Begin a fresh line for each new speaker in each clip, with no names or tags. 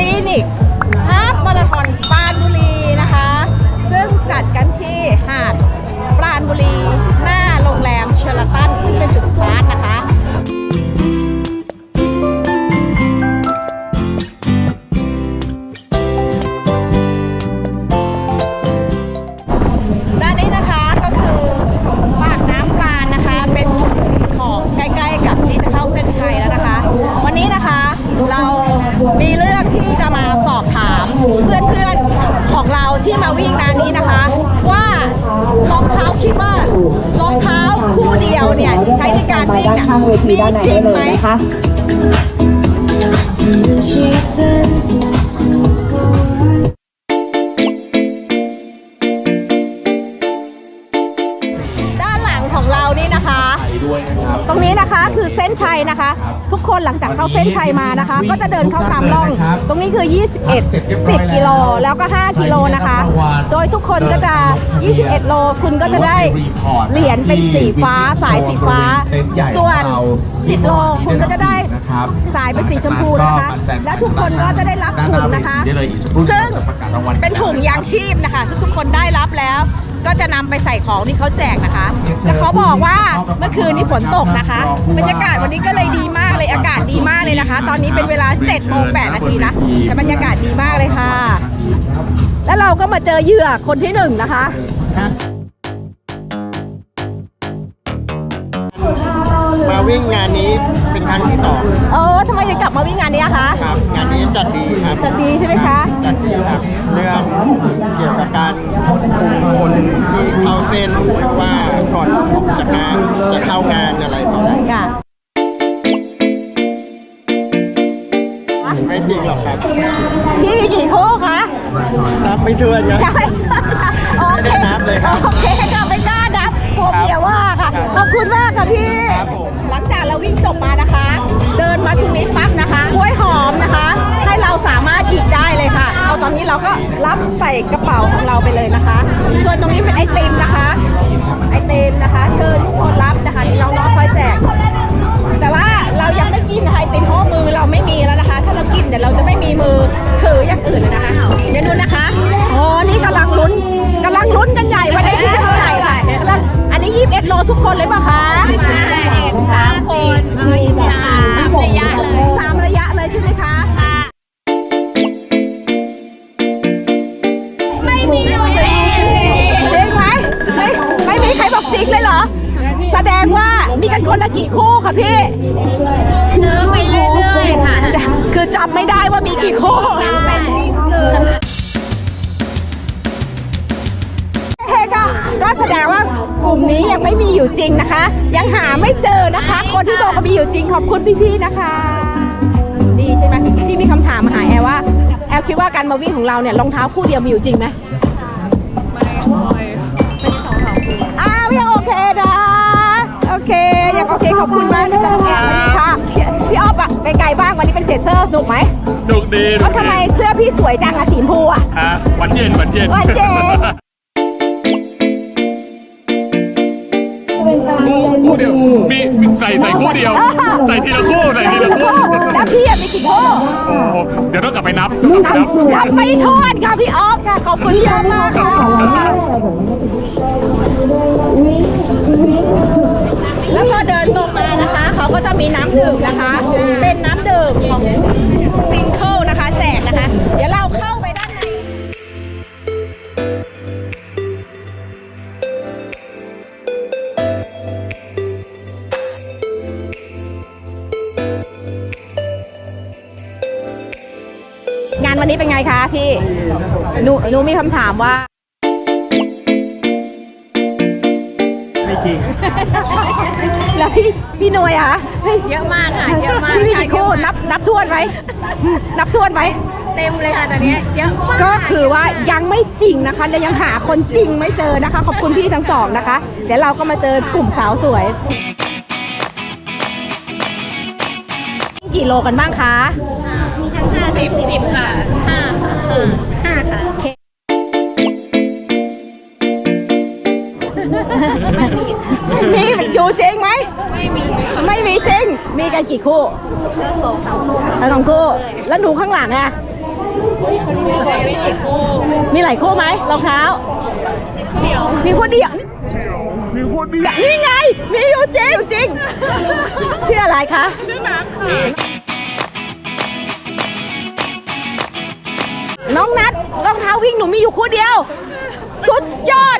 ซี ใช้ในกา
ด้านข้างเวทีด้านในได้เลยนะคะ
หลังจากเข้าเส้นชัยมานะคะ ก็จะเดินเข้าตามร่อง ตรงนี้คือ 21 10 กิโลแล้วก็ 5 กิโลนะคะ โดยทุกคนก็จะ 21 โล คุณก็จะได้เหรียญเป็นสีฟ้าสายสีฟ้า ส่วน 10 โลคุณก็จะได้สายเป็นสีชมพูนะคะ และทุกคนก็จะได้รับถุงนะคะ ซึ่งเป็นถุงยางชีพนะคะ ซึ่งทุกคนได้รับแล้ว ก็จะนำไปใส่ของที่เขาแจกนะคะ แต่เขาบอกว่าเมื่อคืนนี้ฝนตกนะคะ บรรยากาศวันนี้ก็เลยดีมากเลยอากาศดีมากเลยนะคะ ตอนนี้เป็นเวลา7โมง8นาทีนะแต่บรรยากาศดีมากเลยค่ะ แล้วเราก็มาเจอเหยื่อคนที่หนึ่งนะคะ
วิ่งงานนี้เป็นครั้งที่สอง
เออทำไมถึงกลับมาวิ่งงานนี้อะคะ
ครับ งานนี้จัดดีครับ
จัดดีใช่ไหมคะ
จัดดีครับ เรื่องเกี่ยวกับการควบคุมคนที่เข้าเส้นหรือว่าก่อนออกจากงานจะเข้างานอะไรต่ออะไร
ค่ะ
ไม่จริงหรอกครับ
พี่มีกี่คู่คะ
นับไม่ถ้วนครับ
ยังไม่ใช่โอเค
ไม่ได้นับเลยครับ
โอเคค่ะ ขอบคุณมากค่ะพี่
ครับผม
หลังจากเราวิ่งจบมานะคะ เดินมาตรงนี้ปั๊บนะคะกล้วยหอมนะคะ ให้เราสามารถหยิบได้เลยค่ะ เอาตอนนี้เราก็รับใส่กระเป๋าของเราไปเลยนะคะ ส่วนตรงนี้เป็นไอติมนะคะ ไอติมนะคะ เชิญทุกคนรับนะคะที่น้องๆคอยแจก แต่ว่าเรายังไม่กินนะคะไอติมเพราะว่ามือเราไม่มีแล้วนะคะ ถ้าเรากินเดี๋ยวเราจะไม่มีมือถืออย่างอื่นเลยนะคะเดี๋ยวดูนะคะโอ้นี่กำลังลุ้นกำลังลุ้นกันใหญ่ว่าได้ที่เท่าไหร่ค่ะกำลังอั นนี้21โลทุกคนเลยป่ะคะสามคนสามระยะเลยสามระยะเลยใช่ไหมคะไม่มีเลยจริงไหมไม่ไม่มีใครบอกจริงเลยเหรอ แสดงว่ามีกันคนละกี่คู่ค่ะพี่
ซื้อไปเรื่อยๆค่ะ
จะคือจำไม่ได้ว่ามีกี่คู่ แสดงว่ากลุ่มนี้ยังไม่มีอยู่จริงนะคะ ยังหาไม่เจอนะคะ คนที่บอกว่ามีอยู่จริงขอบคุณพี่ๆนะคะ ดีใช่ไหมพี่มีคำถามมาหาแอลว่า แอลคิดว่าการมาวิ่งของเราเนี่ยรองเท้าคู่เดียวมีอยู่จริงไหมอ้าวยังโอเคนะโอเคยังโอเคขอบคุณมากนะจ๊ะค่ะพี่พี่ออฟอะเป็นไงบ้างวันนี้เป็นเจสเซอร์สนุกไหม
ดุกดี
แล้วทำไมเสื้อพี่สวยจังอะสีชมพูอะ
ฮะหวันเย็นหวันเย็น
วานเย็น
คู่คู่เดียวมีมีใส่ใส่คู่เดียว ใส่ทีละคู่ใส่ทีละคู่
แล้วพี่อะมีกี่คู่
โอ้โหเดี๋ยวต้องกลับไปนับต้องกลับไปนับ
นับไม่ทอดค่ะพี่ออฟค่ะขอบคุณเยอะมากค่ะแล้วพอเดินตรงมานะคะ เขาก็จะมีน้ำดื่มนะคะ เป็นน้ำดื่มของสปริงเกิลนะคะ แจกนะคะ เดี๋ยวเราเข้า นในงานวันนี้เป็นไงคะพี่หนูหนูมีคำถามว่า
ไม่จริง
แล้วพี่พี่หน่วยอะเฮ้ย
เยอะมากค่ะเยอะมาก
พี่มีกี่คู่นับนับทวนไหมนับทวนไหม
เต็มเลยค่ะตอนนี้เยอะมาก
ก็คือว่ายังไม่จริงนะคะและยังหาคนจริงไม่เจอนะคะ ขอบคุณพี่ทั้งสองนะคะ เดี๋ยวเราก็มาเจอกลุ่มสาวสวย กี่โลกันบ้างคะ
มี ทั้งห้าสิบสิบค่ะห้าค่ะห้าค่ะ
โอเคนี่อยู่จริงไหมกันกี่คู่
ก็สองสามตัว
แล้วสองคู่ แล้วหนูข้างหลังอะ
มีใครไม่ติดคู่
มีหลายคู่ไหมรองเท้า
เดียว
มีคู่เดียวมีคู่เดียวนี่ไง มีอยู่จริงจริงชื่ออะไรคะ
ชื่อน้ำค่ะ
น้องนัดรองเท้าวิ่งหนูมีอยู่คู่เดียว สุดยอด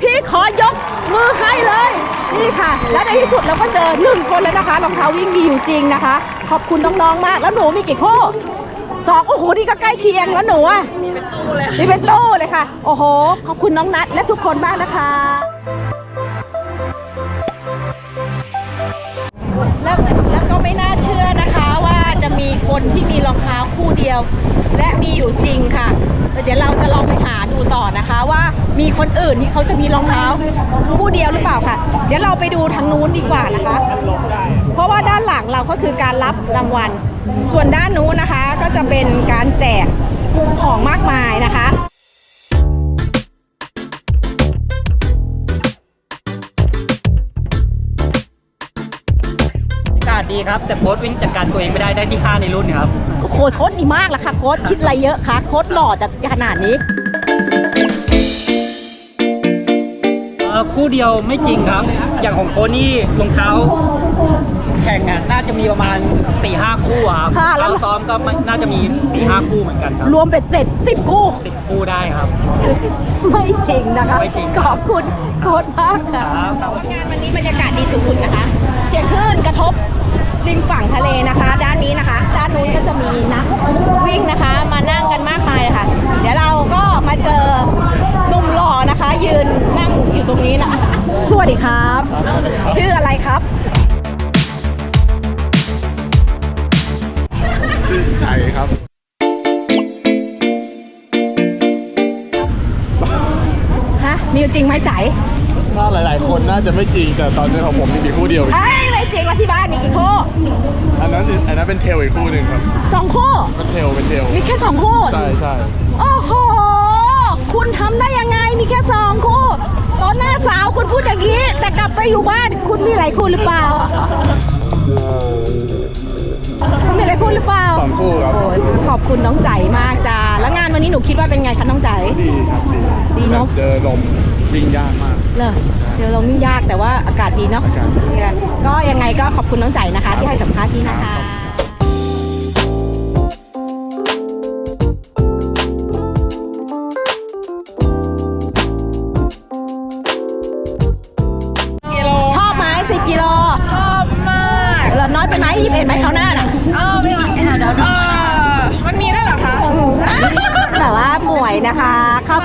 พี่ขอยกมือให้เลย นี่ค่ะ และในที่สุดเราก็เจอหนึ่งคนแล้วนะคะรองเท้าวิ่งมีอยู่จริงนะคะ ขอบคุณน้องๆมากแล้วหนูมีกี่คู่สองโอ้โหนี่ก็ใกล้เคียงแล้วหนูอะมีเป็นตู้เลยมีเป็นตู้เลยค่ะ โอ้โห ขอบคุณน้องนัดและทุกคนมากนะคะ มีคนที่มีรองเท้าคู่เดียว และมีอยู่จริงค่ะแต่เดี๋ยวเราจะลองไปหาดูต่อนะคะว่ามีคนอื่นที่เขาจะมีรองเท้าคู่เดียวหรือเปล่าค่ะ เดี๋ยวเราไปดูทางนู้นดีกว่านะคะ เพราะว่าด้านหลังเราก็คือการรับรางวัล ส่วนด้านนู้นนะคะก็จะเป็นการแจกของมากมายนะคะ
อากาศดีครับ แต่โค้ดวิ่งจัดการตัวเองไม่ได้ได้ที่5ในรุ่นครับ
โค้ดโค้ดดีมากละค่ะ โค้ดคิดอะไรเยอะคะโค้ดหล่อจากขนาดนี้
เอ่อคู่เดียวไม่จริงครับ อย่างของโค้ดนี่รองเท้า แข่งอะน่าจะมีประมาณ4-5คู่อะครับ
ค่ะแล้ว
เราซ้อมก็ไม่น่าจะมี4-5คู่เหมือนกันครับ
รวมเป็นเสร็จสิบคู่
สิบคู่ได้ครับ
ไม่จริงนะคะ
ไม่จริง
ขอบคุณโค้ดมากค่ะ
ครับครับ
งานวันนี้บรรยากาศดีสุดๆนะคะ เสียงคลื่นกระทบ ริมฝั่งทะเลนะคะ ด้านนี้นะคะ ด้านนู้นก็จะมีนักวิ่งนะคะ มานั่งกันมากมายเลยค่ะ เดี๋ยวเราก็มาเจอหนุ่มหล่อนะคะ ยืนนั่งอยู่ตรงนี้นะสวัสดีครับ ชื่ออะไรครับ
ชื่อใจครับ
ฮะมีอยู่จริงไหมใจ
ถ้าหลาย ๆ คนน่าจะไม่จริงแต่ตอนนี้ของผมมีคู่เดียว
เอ้ยไม่จริงแล้วที่บ้านมีกี่คู่
อันนั้นอันนั้นเป็นเทลอีกคู่หนึ่งครับ
สองคู่
เป็นเทลเป็นเทล
มีแค่สองคู่
ใช่ใช่
โอ้โห คุณทำได้ยังไง มีแค่สองคู่ตอนหน้าสาวคุณพูดอย่างนี้ แต่กลับไปอยู่บ้านคุณมีหลายคู่หรือเปล่า คุณมีหลายคู่หรือเปล่า
สองคู่ครับ
โอ้ยขอบคุณน้องใจมากจ้าแล้วงานวันนี้หนูคิดว่าเป็นไงคะน้องใจ
ดีครับดี
ดีเนอะ
แบบเจอลมวิ่งยากมาก
เลอเดี๋ยวเรานิ่งยากแต่ว่าอากาศดีเนาะ
อากาศดี
เนี่ยก็ยังไงก็ขอบคุณน้องใจนะคะ ที่ให้สัมภาษณ์ที่นะคะ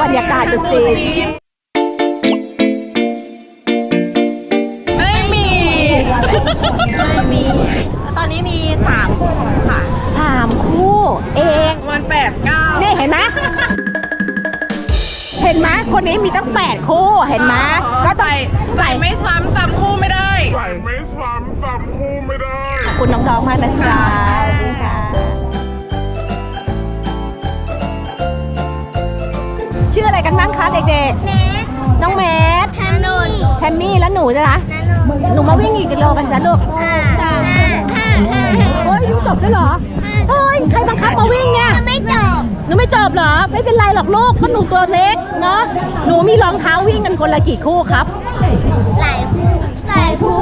รรยากาศจุดจีน
ไม่มี
ไม่มี
ตอนนี้มีสามคู่ค่ะ
สามคู่ เอง
วันแปดเก้า
นี่เห็นไหมเห็นไหมคนนี้มีตั้งแปดคู่เห็นไหมก็ต้อง
ใส่ใส่ไม่ซ้ำจำคู่ไม่ได้
ขอบคุณน้องๆมากนะจ๊ะสวัสดีค่ะ ออะไรกันบ้างคะเด็กๆน้องแมท
ถนน
แทมมี่แล้วหนูจะนะ
ถนน
หนูมาวิ่งกี่กิโลกันจ๊ะลูก
ห้าห้าห้าห้า
เฮ้ยวิ่งจบด้วยเหรอเฮ้ยใครบังคับมาวิ่งเนี่ย
ไม่จบ
หนูไม่จบเหรอ ไม่เป็นไรหรอกลูกก็หนูตัวเล็กเนาะ หนูมีรองเท้าวิ่งกันคนละกี่คู่ครับ
หลายคู่หลายคู่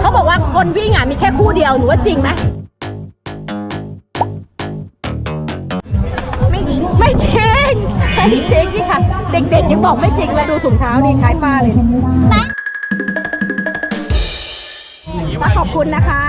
เขาบอกว่าคนวิ่งอะมีแค่คู่เดียว หนูว่าจริงไหม
ไม่ จริง
ที่ค่ะ เด็กๆยังบอกไม่จริงแล้วดูถุงเท้านี่คล้ายป้าเลยป้าขอบคุณนะคะ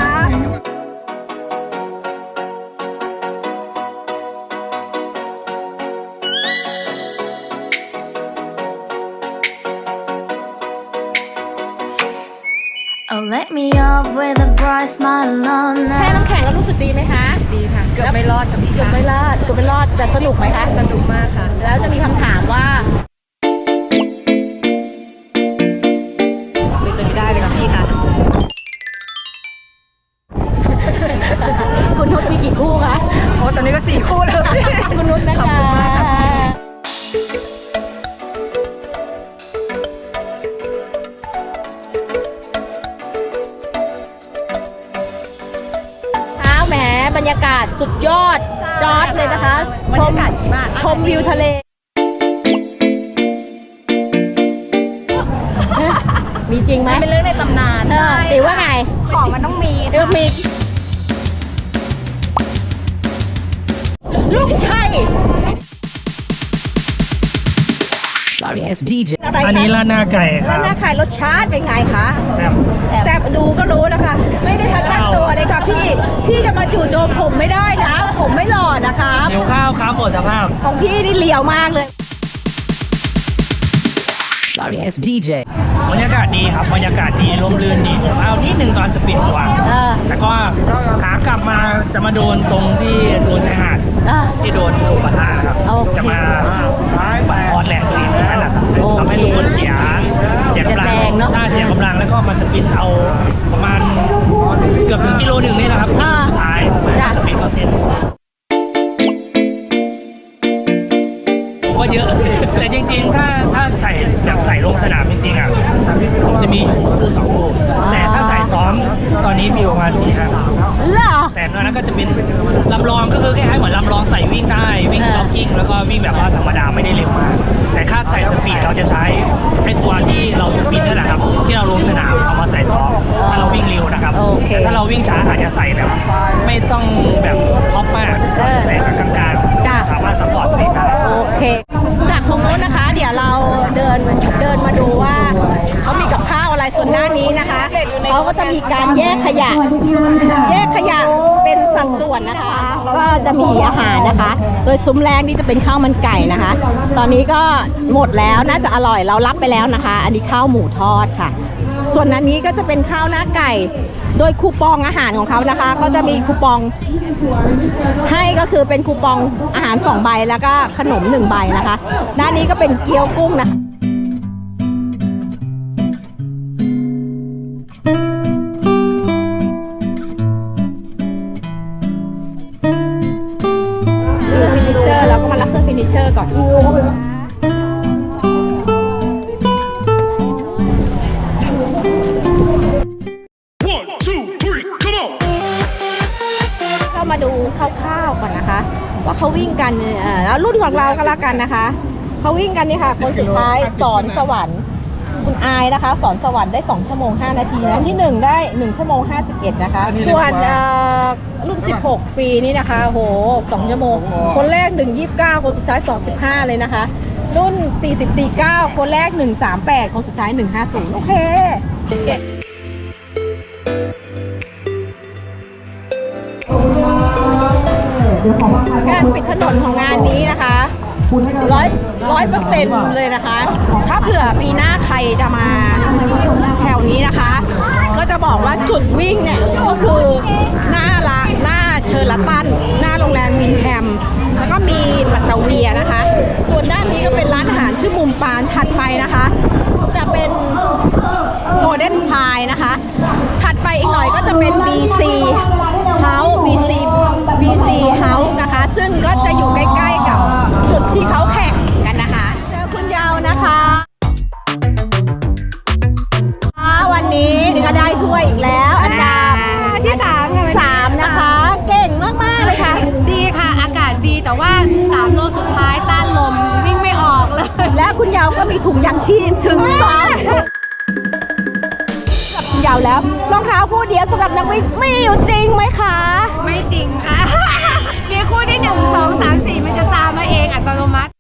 Oh, let me up with a bright smile on
แค่
now.
น้ำแข็งแล้วรู้สึกดีไหมคะ
ดีค่ะ เกือบไม่รอดค่ะพี่
เกือบไม่รอดเกือบไม่รอดแต่สนุกไหมคะ
สนุกมากค่ะ
แล้วจะมีคำถามว่า
เป็นไปไม่ได้เลยค่ะพี่ค่ะ
คุณนุชมีกี่คู่คะ
โอ้ตอนนี้ก็สี่คู่แล้วพี่
คุณนุชนะ
ขอ บ
ร
รยา
กา
ศดีมากชม
วิวทะเล
Sorry, it's DJ.
อะไร
อันนี้
คะ
ร้านหน้าไก่ค
แล้ว
รับ
หน้าขายรสชาติเป็นไงคะ
แซ่บ
แต่ดูก็รู้แล้วค่ะไม่ได้ทันตั้งตัวเลยค่ะพี่ พี่จะมาจู่โจมผมไม่ได้นะ ผมไม่หล่อนะครับ
เดี๋ยวข้าวครับหมดสภาพ
ของพี่นี่เหลียวมากเลย
Sorry, it's DJ.
บรรยากาศดีครับบรรยากาศดีลมรื่นดีผมเอานิดหนึ่งตอนสปีดกว่า
เออ
แต่ก็ขากลับมาจะมาโดนตรงที่โดนชายหาด
เออ
ที่โดนลูกปะทะครับ
โอเค
จะมาบัดทอนแรงตัวเองนั่นแหละครับ
โอเค
ทำให้ทุกคนเสียเสียกำลัง
เสียแรงเนอะ
ถ้าเสียกำลังแล้วก็มาสปินเอาประมาณเกือบถึงกิโลหนึ่งนี่นะครับ
อ่า
สุดท้าย
จ้ะ
สปินก็เซ็นผ แบบใส่ลงสนามจริงๆอะผมจะมีอยู่คู่สองคู่แต่ถ้าใส่ซ้อมตอนนี้มีประมาณสี่ห้า
เหรอ
แต่นอกนั้นก็จะเป็นลำลองก็คือคล้ายๆเหมือนลำลองใส่วิ่งได้วิ่ง
เออ
จ็อกกิ้งแล้วก็วิ่งแบบว่าธรรมดาไม่ได้เร็วมาก แต่ค่าใส่สปีดเราจะใช้ไอ้ตัวที่เราสปีดนั่นแหละครับที่เราลงสนามเอามาใส่ซ้อมถ้าเราวิ่งเร็วนะครับ
โอเค
แต่ถ้าเราวิ่งช้าอาจจะใส่แบบไม่ต้องแบบท็อปมาก
เออ
ใส่แบบกลาง
จ้ะ
ๆสามารถซัพพอร์ตตัวเองได้
โอเคจาก ตรงโน้นนะคะ เดี๋ยวเราเดินเดินมาดูว่าเขามีกับข้าวอะไรส่วนหน้านี้นะคะเขาก็จะมีการแยกขยะ แยกขยะเป็นสัดส่วนนะคะ ก็จะมีอาหารนะคะ โดยซุ้มแรกนี่จะเป็นข้าวมันไก่นะคะ ตอนนี้ก็หมดแล้วน่าจะอร่อยเรารับไปแล้วนะคะ อันนี้ข้าวหมูทอดค่ะ ส่วนอันนี้ก็จะเป็นข้าวหน้าไก่ โดยคูปองอาหารของเขานะคะ ก็จะมีคูปอง ให้ก็คือเป็นคูปองอาหาร2ใบแล้วก็ขนม1ใบนะคะ ด้านนี้ก็เป็นเกี๊ยวกุ้งนะคะ รุ่นของเราก็แล้วกันนะคะเขาวิ่งกันนี่ค่ะ คนสุดท้ายสอนสวรรค์คุณอายนะคะ สอนสวรรค์ได้ 2 ชั่วโมง 5 นาทีนะที่ 1 ได้ 1 ชั่วโมง 51 นะคะ ส่วนเอ่อรุ่น 16 ปีนี่นะคะโห2ชั่วโมง คนแรก 129 คนสุดท้าย215เลยนะคะ รุ่น 44คนแรก 138 คนสุดท้าย 150 โอเค การปิดถนนของงานนี้นะคะร้อยร้อยเปอร์เซ็นต์เลยนะคะ ถ้าเผื่อปีหน้าใครจะมาแถวนี้นะคะ ก็จะบอกว่าจุดวิ่งเนี่ยก็คือหน้าละหน้าเชอร์ลตัน หน้าโรงแรมวินแฮมแล้วก็มีปัตตาเวียนะคะ ส่วนด้านนี้ก็เป็นร้านอาหารชื่อมุมปานถัดไปนะคะ จะเป็นโกลเด้นพายนะคะ ถัดไปอีกหน่อยก็จะเป็น BC House BC BC House นะคะ ซึ่งก็จะอยู่ใกล้ๆกับจุดที่เขาแข่งกันนะคะ เจอคุณยาวนะคะอ่าวันนี้ก็ได้ถ้วยอีกแล้วอันดับที่สามสามนะคะ เก่งมากๆเลยค่ะ
ดีค่ะ อากาศดีแต่ว่า 3 โลสุดท้ายต้านลมวิ่งไม่ออกเลย
และคุณยาวก็มีถุงยางชีพถึงสองถุงกับคุณยาวแล้วรองเท้าคู่เดียวสำหรับนักวิ่งมีอยู่จริงไหมคะ
ไม่จริงค่ะ มีคู่ที่1 2 3 4มันจะตามมาเองอัตโนมัติ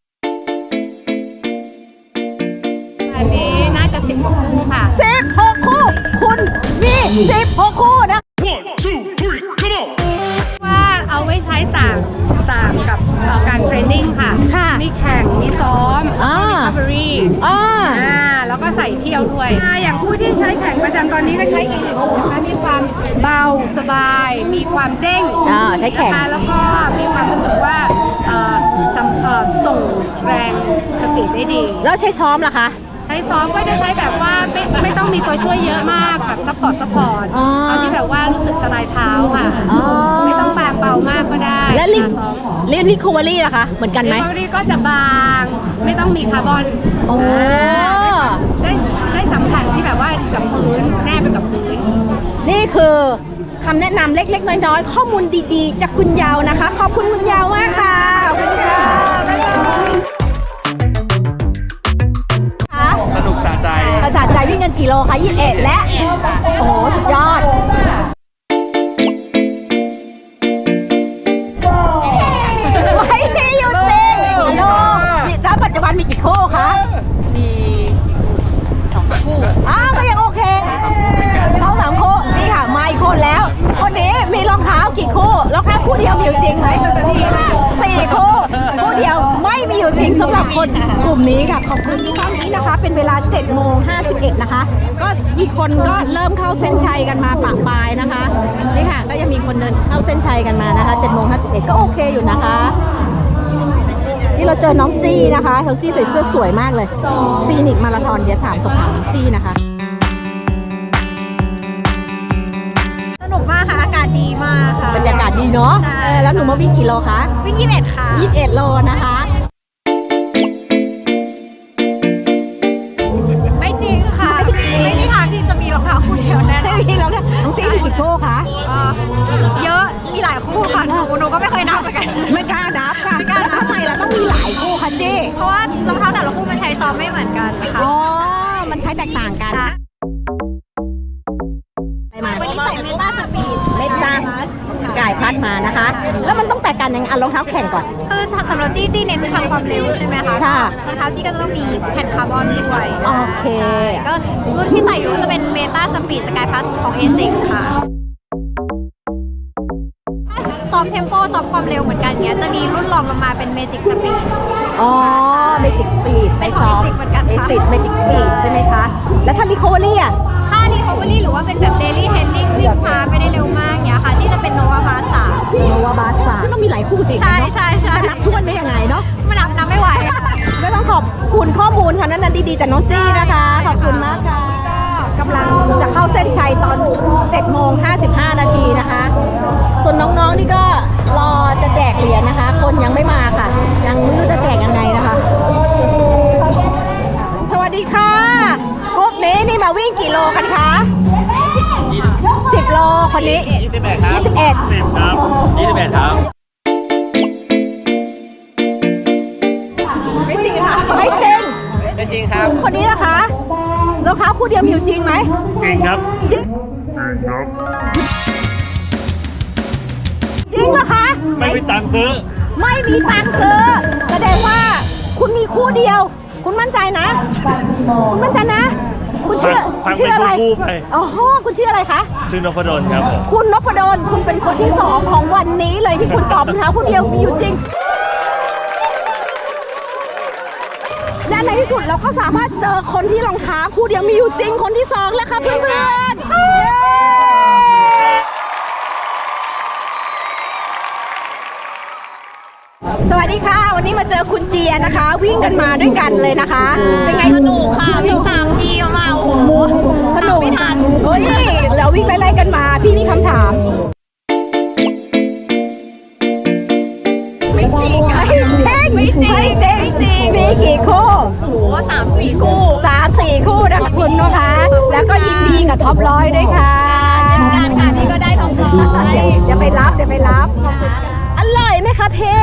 อันนี้น่าจะ10คู่ค่ะ
สิบหกคู่ คุณมีสิบหกคู่นะ
One, two, three, come on!
ว่าเอาไว้ใช้ต่างต่างกับเอ่อการเทรนนิ่งค่ะ
ค่ะ
มีแข่ง มีซ้อม
อ่า
มีคัฟเวอรี่
อ่า
อ่า แล้วก็ใส่เที่ยวด้วยอ่าอย่างผู้ที่ใช้แข่งประจำตอนนี้ก็ใช้อีลิทนะคะมีความเบาสบาย มีความเด้ง
อ่าใช้แข่ง
นะคะแล้วก็มีความรู้สึกว่าเอ่อสัมเอ่อส่งแรงสปีดได้ดี
แล้วใช้ซ้อมล่ะคะ
ใช้ซ้อมก็จะใช้แบบว่าไม่ไม่ต้องมีตัวช่วยเยอะมากแบบซัพพอร์ตซัพพอร์ต
อ๋อ
เอาที่แบบว่ารู้สึกสบายเท้าค่ะ
อ๋อ
ไม่ต้องบางเบามากก็ได้
และลิ
เวลาซ้อม
เรียนรีคอเวอรี่ล่ะคะ เหมือนกันไหม
เรคอรี่ก็จะบางไม่ต้องมีคาร์บอน
โอ้
ไกับพื้นแนบไปกับพื้น
นี่คือคำแนะนำเล็ก ๆ น้อย ๆ ข้อมูลดีๆ จากคุณยาวนะคะ ขอบคุณคุณยาวมากค่ะคุณค่ะสนุกสะใจสะใจวิ่งกันกี่โลคะยีเอ็ดและโอ้สุดยอดไม่หยุดเลยโลแล้วปัจจุบันมีกี่คู่ กี่คู่รองเท้าคู่เดียวมีอยู่จริงไหมสี่คู่ คู่เดียวไม่มีอยู่จริงสำหรับคนกลุ่มนี้ค่ะ ขอบคุณที่ตอนนี้นะคะ เป็นเวลา7โมง51นะคะ ก็อีกคนก็เริ่มเข้าเส้นชัยกันมาปะปลายนะคะ นี่ค่ะ ก็ยังมีคนเดินเข้าเส้นชัยกันมานะคะ7โมง51ก็โอเคอยู่นะคะ นี่เราเจอน้องจี้นะคะน้องจี้ใส่เสื้อสวยมากเลย ซีนิกมาราธอนเดี๋ยวถามสอบถามน้องจี้นะคะ
ดีมากค่ะ
บรรยากาศดีเนาะ
ใช่
เออแล้วหนูมาวิ่งกี่โลคะ
วิ่งยี่สิบเอ็ดค่ะ
21โลนะคะ
ไม่จริงค่ะ ไม่มีทางที่จะมีรองเท้าคู่เดียวแน่นอน
ไม่มีแล้วเนี่ยน้องจี้มีกี่คู่คะ
เอ่อเยอะมีหลายคู่ค่ะหนูหนูก็ไม่เคยนับเหมือนกัน
ไม่กล้านับค่ะ
ไม่กล้านับ
แล้วทำไมเราต้องมีหลายคู่คะจี้
เพราะว่ารองเท้าแต่ละคู่มันใช้ซ้อมไม่เหมือนกันค่ะ
อ๋อ มานะคะ แล้วมันต้องแตกกันยังไงอะรองเท้าแข่งก่อน
คือสำหรับจี้จี้เน้นทำความเร็วใช่ไหมคะ
ค่ะ
รองเท้าจี้ก็จะต้องมีแผ่นคาร์บอนด้วย
โอเค
ก็รุ่นที่ใส่อยู่ก็จะเป็นเมตาสปีดสกายพ s สของ ASIC ค่ะ ซ้อมเทมโปซ้อมความเร็วเหมือนกันเนี้ยจะมีรุ่นรองลงมาเป็นเมจิกสปีด
อ๋อ Magic Speed ใช้ซ้อม
เป็นของ ASIC เหมือนกันค่ะ
ASIC Magic Speed ใช่ไหมคะ แล้วถ้า Recovery อะ
ถ้า recovery หรือว่าเป็นแบบ daily training วิ่งช้าไม่ได้เร็วมากเนี้ยค่ะ ที่จะเป็นโนวาบาสาม
โนวาบาสาต้องมีหลายคู่สิ
ใช่
เนอะ
ใช่ใช่
จะนับทุกวันได้ยังไงเนาะ
มันนับนับไม่ไหว
ก็ต้องขอบคุณข้อมูลค่ะนั้นนะดีๆจากน้องจี้นะคะ ขอบคุณมากค่ะกำลังจะเข้าเส้นชัยตอน7โมง55 นาทีนะคะ ส่วนน้องๆนี่ก็รอจะแจกเหรียญนะคะ คนยังไม่มาค่ะ ยังไม่รู้จะแจกยังไงนะคะ สวัสดีค่ะกรุ๊ปนี้นี่มาวิ่งกี่โลกันคะ10โล คนนี้
21 ครับ
21
10ครับ21ครับ
ไม่จริงค่ะ ไม่จริง
เป็นจริงครับ
คนนี้นะคะรองเท้าคู่เดียวมีอยู่จริงไหม
จริงครับ
จริงจริงเหรอคะ
ไม่มีตังค์ซื้อ
ไม่มีตังค์ซื้อ แสดงว่าคุณมีคู่เดียว คุณมั่นใจนะ คุณมั่นใจนะ คุณชื่อ
พัง
ชื่ออะไร
เป็นคู่ๆไป
อ๋อคุณชื่ออะไรคะ
ชื่อนพดลครับผม
คุณนพดลคุณเป็นคนที่สองของวันนี้เลยที่คุณตอบรองเท้าคู่เดียวมีอยู่จริง และในที่สุดเราก็สามารถเจอคนที่รองเท้าคู่เดียวมีอยู่จริงคนที่สองแล้วค่ะเพื่อนๆเย้ สวัสดีค่ะ วันนี้มาเจอคุณเจียนะคะ วิ่งกันมาด้วยกันเลยนะคะ เป็นไงสนุกค่ะวิ่งตามพี่มาโอ้โหสนุกไม่ทันเฮ้ยเราวิ่งไล่ๆกันมา พี่มีคำถาม ไม่จริงไม่จริงไม่จริงไม่จริงมีกี่คู่โอ้สามสี่คู่สามสี่คู่นะคะคุณนะคะ แล้วก็ยินดีกับท็อปร้อยด้วยค่ะ การค่ะพี่ก็ได้ท็อปร้อยเดี๋ยวไปรับเดี๋ยวไปรับอ ร่อยไหมคะพี่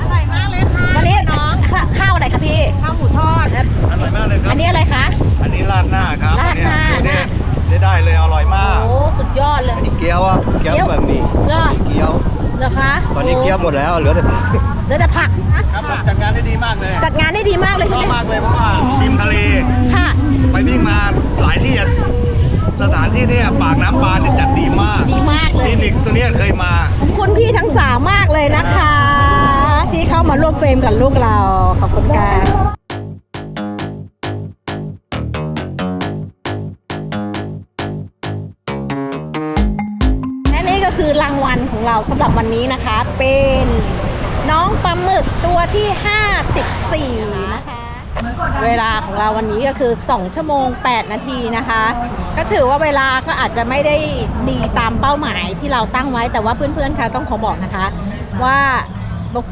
อร่อยมากเลยค่ะวันนี้น้องข้าวอะไรคะพี่ข้าวหมูทอด
อร่อยมากเลยครั
อั
บ
นนี้อะไรคะ
อันนี้ราดหน้าครับ
ราดหน้า
อัเนี่ยนี่ได้เลยอร่อยมาก
โอ้สุดยอดเลย
อันนี้เกี๊ยวอะเกี๊ยวแบบหมี่
ยอด
เกี๊ยว
เหรอคะ
ตอนนี้เกี๊ยวหมดแล้วเหลือแต่ผัก
เหลือแต่ผัก
ครับจัดการได้ดีมากเลย
จัดงานได้ดีมากเลย
ช
ใช่
อบ
ไหม
มากเลยเพราะว่าริมทะเล
ค่ะ
ไปวิ่งมาหลายที่อะ สถานที่เนี่ยปากน้ำปลาเนี่ยจัดดีมาก
ดีมากเลย
คลินิกตัวเนี้ยเคยมา
ขอบคุณพี่ทั้งสามมากเลยนะคะ ที่เข้ามาร่วมเฟรมกับลูกเรา ขอบคุณค่ะและนี่ก็คือรางวัลของเราสำหรับวันนี้นะคะ เป็นน้องปลาหมึกตัวที่ 54นะคะ เวลาของเราวันนี้ก็คือ 2 ชั่วโมง 8 นาทีนะคะ ก็ถือว่าเวลาก็อาจจะไม่ได้ดีตามเป้าหมายที่เราตั้งไว้ แต่ว่าเพื่อนๆคะต้องขอบอกนะคะ ว่า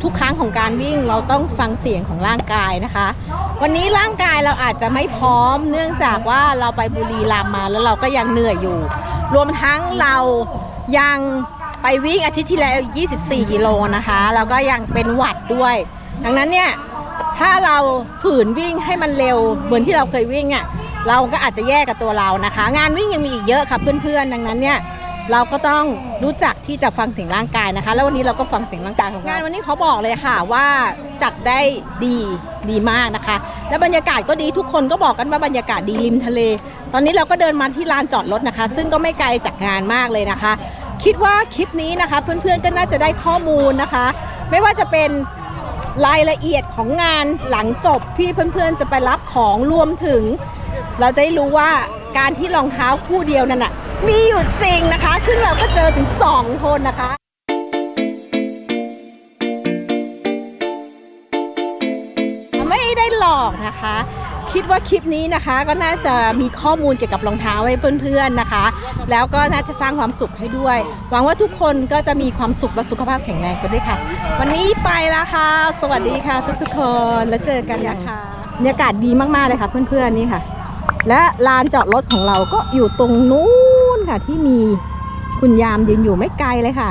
ทุกครั้งของการวิ่งเราต้องฟังเสียงของร่างกายนะคะ วันนี้ร่างกายเราอาจจะไม่พร้อม เนื่องจากว่าเราไปบุรีรัมย์มาแล้วเราก็ยังเหนื่อยอยู่ รวมทั้งเรายังไปวิ่งอาทิตย์ที่แล้ว 24 กิโลนะคะ แล้วก็ยังเป็นหวัดด้วย ดังนั้นเนี่ย ถ้าเราฝืนวิ่งให้มันเร็วเหมือนที่เราเคยวิ่งอะเราก็อาจจะแย่กับตัวเรานะคะ งานวิ่งยังมีอีกเยอะค่ะเพื่อนๆ ดังนั้นเนี่ยเราก็ต้องรู้จักที่จะฟังเสียงร่างกายนะคะ แล้ววันนี้เราก็ฟังเสียงร่างกายของงานวันนี้เขาบอกเลยค่ะว่าจัดได้ดีดีมากนะคะ และบรรยากาศก็ดีทุกคนก็บอกกันว่าบรรยากาศดีริมทะเล ตอนนี้เราก็เดินมาที่ลานจอดรถนะคะ ซึ่งก็ไม่ไกลจากงานมากเลยนะคะ คิดว่าคลิปนี้นะคะ เพื่อนๆก็น่าจะได้ข้อมูลนะคะ ไม่ว่าจะเป็น รายละเอียดของงานหลังจบที่เพื่อนๆจะไปรับของรวมถึง เราจะได้รู้ว่าการที่รองเท้าคู่เดียวนั่นน่ะมีอยู่จริงนะคะ ซึ่งเราก็เจอถึง 2 คนนะคะไม่ได้หลอกนะคะ คิดว่าคลิปนี้นะคะ ก็น่าจะมีข้อมูลเกี่ยวกับรองเท้าให้เพื่อนๆนะคะ แล้วก็น่าจะสร้างความสุขให้ด้วย หวังว่าทุกคนก็จะมีความสุขและสุขภาพแข็งแรงไปด้วยค่ะ วันนี้ไปแล้วค่ะ สวัสดีค่ะ ทุกๆคนแล้วเจอกันนะคะบรรยากาศดีมากๆเลยค่ะ เพื่อนๆนี่ค่ะ และลานจอดรถของเราก็อยู่ตรงนู้นค่ะที่มีคุณยามยืนอยู่ไม่ไกลเลยค่ะ